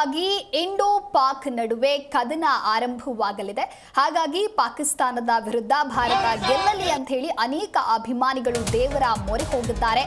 ಪಟ್ಟಕ್ಕಾಗಿ Indo Pak ನಡುವೆ ಕದನ ಆರಂಭವಾಗಲಿದೆ. ಹಾಗಾಗಿ ಪಾಕಿಸ್ತಾನದ ವಿರುದ್ಧ ಭಾರತ ಗೆಲ್ಲಲಿ ಅಂತ ಹೇಳಿ ಅನೇಕ ಅಭಿಮಾನಿಗಳು ದೇವರ ಮೊರೆ ಹೋಗಿದ್ದಾರೆ.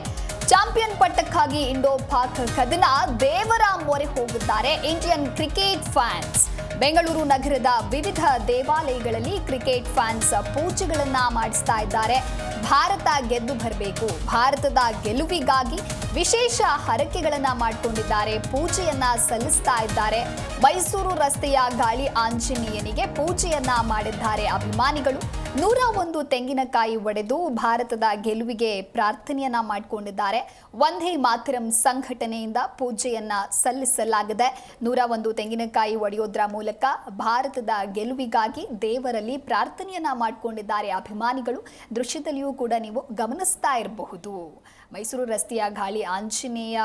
ಚಾಂಪಿಯನ್ ಪಟ್ಟಕ್ಕಾಗಿ ಇಂಡೋ ಪಾಕ್ ಕದನ ದೇವರ ಮೊರೆ ಹೋಗಿದ್ದಾರೆ. Indian cricket fans. ಬೆಂಗಳೂರು ನಗರದ ವಿವಿಧ ದೇವಾಲಯಗಳಲ್ಲಿ ಕ್ರಿಕೆಟ್ ಫ್ಯಾನ್ಸ್ ಪೂಜೆಗಳನ್ನ ಮಾಡಿಸ್ತಾ ಇದ್ದಾರೆ. ಭಾರತ ಗೆದ್ದು ಬರಬೇಕು. ಭಾರತದ ಗೆಲುವಿಗಾಗಿ ವಿಶೇಷ ಹರಕೆಗಳನ್ನ ಮಾಡಿಕೊಂಡಿದ್ದಾರೆ. ಪೂಜೆಯನ್ನ ಸಲ್ಲಿಸ್ತಾ ಇದ್ದಾರೆ. ಮೈಸೂರು ರಸ್ತೆಯ ಗಾಳಿ ಆಂಜನೇಯನಿಗೆ ಪೂಜೆಯನ್ನ ಮಾಡಿದ್ದಾರೆ ಅಭಿಮಾನಿಗಳು. ನೂರ ಒಂದು ತೆಂಗಿನಕಾಯಿ ಒಡೆದು ಭಾರತದ ಗೆಲುವಿಗೆ ಪ್ರಾರ್ಥನೆಯನ್ನ ಮಾಡಿಕೊಂಡಿದ್ದಾರೆ. ಒಂದೇ ಮಾತರಂ ಸಂಘಟನೆಯಿಂದ ಪೂಜೆಯನ್ನ ಸಲ್ಲಿಸಲಾಗಿದೆ. ನೂರ ಒಂದು ತೆಂಗಿನಕಾಯಿ ಒಡೆಯೋದ್ರ ಮೂಲಕ ಭಾರತದ ಗೆಲುವಿಗಾಗಿ ದೇವರಲ್ಲಿ ಪ್ರಾರ್ಥನೆಯನ್ನ ಮಾಡಿಕೊಂಡಿದ್ದಾರೆ ಅಭಿಮಾನಿಗಳು. ದೃಶ್ಯದಲ್ಲಿಯೂ ಕೂಡ ನೀವು ಗಮನಿಸ್ತಾ ಇರಬಹುದು. ಮೈಸೂರು ರಸ್ತೆಯ ಗಾಳಿ ಆಂಜನೇಯ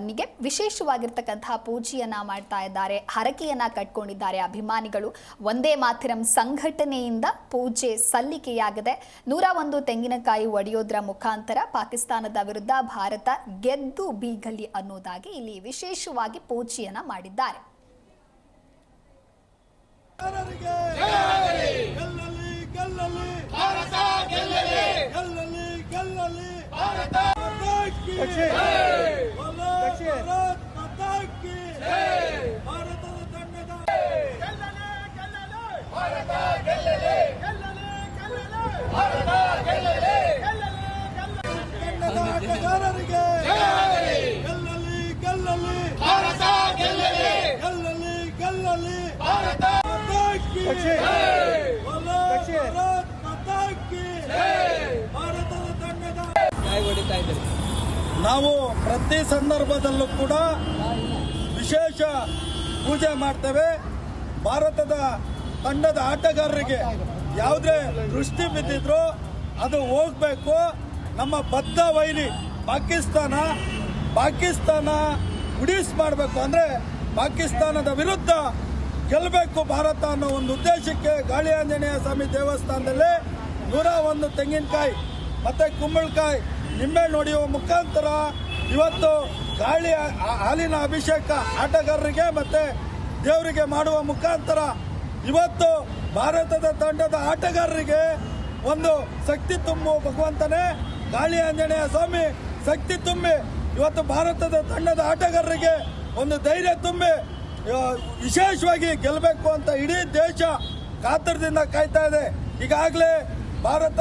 ನಿಗೆ ವಿಶೇಷವಾಗಿರ್ತಕ್ಕಂತಹ ಪೂಜೆಯನ್ನ ಮಾಡ್ತಾ ಇದ್ದಾರೆ. ಹರಕೆಯನ್ನ ಕಟ್ಕೊಂಡಿದ್ದಾರೆ ಅಭಿಮಾನಿಗಳು. ಒಂದೇ ಮಾತಿರಂ ಸಂಘಟನೆಯಿಂದ ಪೂಜೆ ಸಲ್ಲಿಕೆಯಾಗಿದೆ. ನೂರ ಒಂದು ತೆಂಗಿನಕಾಯಿ ಒಡೆಯೋದ್ರ ಮುಖಾಂತರ ಪಾಕಿಸ್ತಾನದ ವಿರುದ್ಧ ಭಾರತ ಗೆದ್ದು ಬೀಗಲಿ ಅನ್ನೋದಾಗಿ ಇಲ್ಲಿ ವಿಶೇಷವಾಗಿ ಪೂಜೆಯನ್ನ ಮಾಡಿದ್ದಾರೆ. ಗೆಲ್ಲಲಿ ಗೆಲ್ಲಲಿ ಭಾರತ ಗೆಲ್ಲಲಿ ಗೆಲ್ಲಲಿ ಗೆಲ್ಲಲಿ ಭಾರತ ಮಾತಾ ಕಿ ಭಾರತ್ ಮಾತಾ ಕಿ ಭಾರತದ ತಂಡದ ನಾವು ಪ್ರತಿ ಸಂದರ್ಭದಲ್ಲೂ ಕೂಡ ವಿಶೇಷ ಪೂಜೆ ಮಾಡ್ತೇವೆ. ಭಾರತದ ತಂಡದ ಆಟಗಾರರಿಗೆ ಯಾವುದೇ ದೃಷ್ಟಿ ಬಿದ್ದಿದ್ರು ಅದು ಹೋಗ್ಬೇಕು. ನಮ್ಮ ಬದ್ಧ ವೈರಿ ಪಾಕಿಸ್ತಾನ ಪಾಕಿಸ್ತಾನ ಉಡೀಸ್ ಮಾಡಬೇಕು. ಅಂದ್ರೆ ಪಾಕಿಸ್ತಾನದ ವಿರುದ್ಧ ಗೆಲ್ಲಬೇಕು ಭಾರತ ಅನ್ನೋ ಒಂದು ಉದ್ದೇಶಕ್ಕೆ ಗಾಳಿ ಆಂಜನೇಯ ಸ್ವಾಮಿ ದೇವಸ್ಥಾನದಲ್ಲಿ ನೂರ ಒಂದು ತೆಂಗಿನಕಾಯಿ ಮತ್ತೆ ಕುಂಬಳಕಾಯಿ ನಿಂಬೆ ನೋಡಿಯುವ ಮುಖಾಂತರ ಇವತ್ತು ಗಾಳಿ ಹಾಲಿನ ಅಭಿಷೇಕ ಆಟಗಾರರಿಗೆ ಮತ್ತೆ ದೇವರಿಗೆ ಮಾಡುವ ಮುಖಾಂತರ ಇವತ್ತು ಭಾರತದ ತಂಡದ ಆಟಗಾರರಿಗೆ ಒಂದು ಶಕ್ತಿ ತುಂಬುವ ಭಗವಂತನೇ. ಗಾಳಿ ಆಂಜನೇಯ ಸ್ವಾಮಿ ಶಕ್ತಿ ತುಂಬಿ ಇವತ್ತು ಭಾರತದ ತಂಡದ ಆಟಗಾರರಿಗೆ ಒಂದು ಧೈರ್ಯ ತುಂಬಿ ವಿಶೇಷವಾಗಿ ಗೆಲ್ಲಬೇಕು ಅಂತ ಇಡೀ ದೇಶ ಕಾತರದಿಂದ ಕಾಯ್ತಾ ಇದೆ. ಈಗಾಗಲೇ ಭಾರತ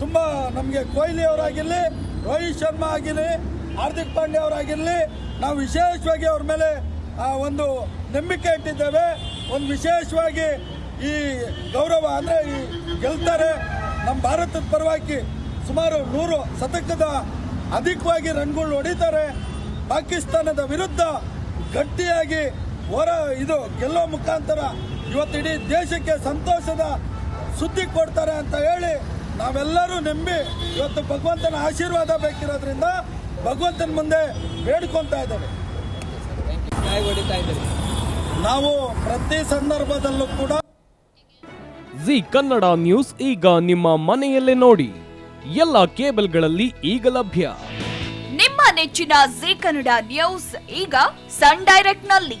ತುಂಬಾ ನಮಗೆ ಕೊಹ್ಲಿ ಅವರಾಗಿರಲಿ ರೋಹಿತ್ ಶರ್ಮಾ ಆಗಿರಲಿ, ಹಾರ್ದಿಕ್ ಪಾಂಡ್ಯ ಅವರಾಗಿರಲಿ, ನಾವು ವಿಶೇಷವಾಗಿ ಅವ್ರ ಮೇಲೆ ಒಂದು ನಂಬಿಕೆ ಇಟ್ಟಿದ್ದೇವೆ. ಒಂದು ವಿಶೇಷವಾಗಿ ಈ ಗೌರವ ಅಂದರೆ ಈ ಗೆಲ್ತಾರೆ. ನಮ್ಮ ಭಾರತದ ಪರವಾಗಿ ಸುಮಾರು ನೂರು ಶತಕದ ಅಧಿಕವಾಗಿ ರನ್ಗಳು ಹೊಡಿತಾರೆ. ಪಾಕಿಸ್ತಾನದ ವಿರುದ್ಧ ಗಟ್ಟಿಯಾಗಿ ಹೊರ ಇದು ಗೆಲ್ಲೋ ಮುಖಾಂತರ ಇವತ್ತು ಇಡೀ ದೇಶಕ್ಕೆ ಸಂತೋಷದ ಸುದ್ದಿ ಕೊಡ್ತಾರೆ ಅಂತ ಹೇಳಿ ನಾವೆಲ್ಲರೂ ನಂಬಿ ಇವತ್ತು ಭಗವಂತನ ಆಶೀರ್ವಾದ ಬೇಕಿರೋದ್ರಿಂದ ಭಗವಂತನ ಮುಂದೆ ಬೇಡ್ಕೊತಾ ಇದ್ದೇವೆ. ನಾವು ಪ್ರತಿ ಸಂದರ್ಭದಲ್ಲೂ ಕೂಡ ಜಿ ಕನ್ನಡ ನ್ಯೂಸ್ ಈಗ ನಿಮ್ಮ ಮನೆಯಲ್ಲೇ ನೋಡಿ. ಎಲ್ಲ ಕೇಬಲ್ಗಳಲ್ಲಿ ಈಗ ಲಭ್ಯ. ನಿಮ್ಮ ನೆಚ್ಚಿನ ಜಿ ಕನ್ನಡ ನ್ಯೂಸ್ ಈಗ ಸನ್ ಡೈರೆಕ್ಟ್ನಲ್ಲಿ